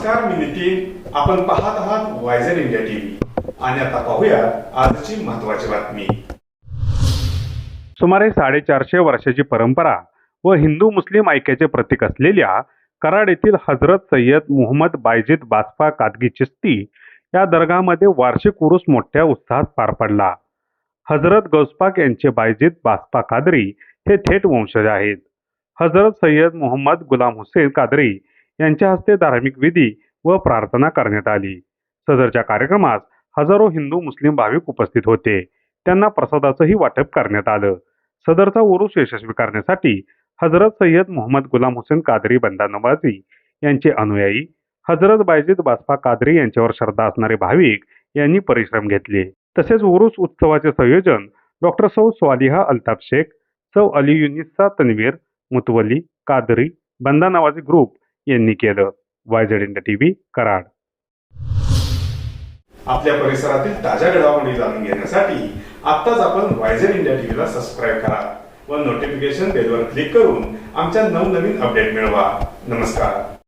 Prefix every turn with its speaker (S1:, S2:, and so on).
S1: नमस्कार मी नितीन. आपण पाहत आहात वायझर इंडिया टीव्ही आणि आता पाहूया आजची महत्वाची बातमी.
S2: सुमारे साडेचारशे वर्षाची परंपरा व हिंदू मुस्लिम ऐक्याचे प्रतीक असलेल्या कराड येथील हजरत सय्यद मोहम्मद बायजीद बासफा कादगी चिस्ती या दर्गामध्ये वार्षिक उरूस मोठ्या उत्साहात पार पडला. हजरत गौसपाक यांचे बायजीद बासफा कादरी हे थेट वंशज आहेत. हजरत सय्यद मोहम्मद गुलाम हुसेन कादरी यांच्या हस्ते धार्मिक विधी व प्रार्थना करण्यात आली. सदरच्या कार्यक्रमास हजारो हिंदू मुस्लिम भाविक उपस्थित होते. त्यांना प्रसादाचंही वाटप करण्यात आलं. सदरचा उरूस यशस्वी करण्यासाठी हजरत सय्यद मोहम्मद गुलाम हुसेन कादरी बंदा नवाजी यांचे अनुयायी हजरत बायजीद बासफा कादरी यांच्यावर श्रद्धा असणारे भाविक यांनी परिश्रम घेतले. तसेच उरूस उत्सवाचे संयोजन डॉक्टर सौ स्वालिहा अल्ताफ शेख सौ अली युनिसा तन्वीर मुतवली कादरी बंदा नवाजी ग्रुप यांनी केलं. YZ India TV Karad.
S1: आपल्या परिसरातील ताज्या घडामोडी जाणून घेण्यासाठी आत्ताच आपण वायझेड इंडिया टीव्हीला सबस्क्राईब करा व नोटिफिकेशन बेलवर क्लिक करून आमच्या नवनवीन अपडेट मिळवा. नमस्कार.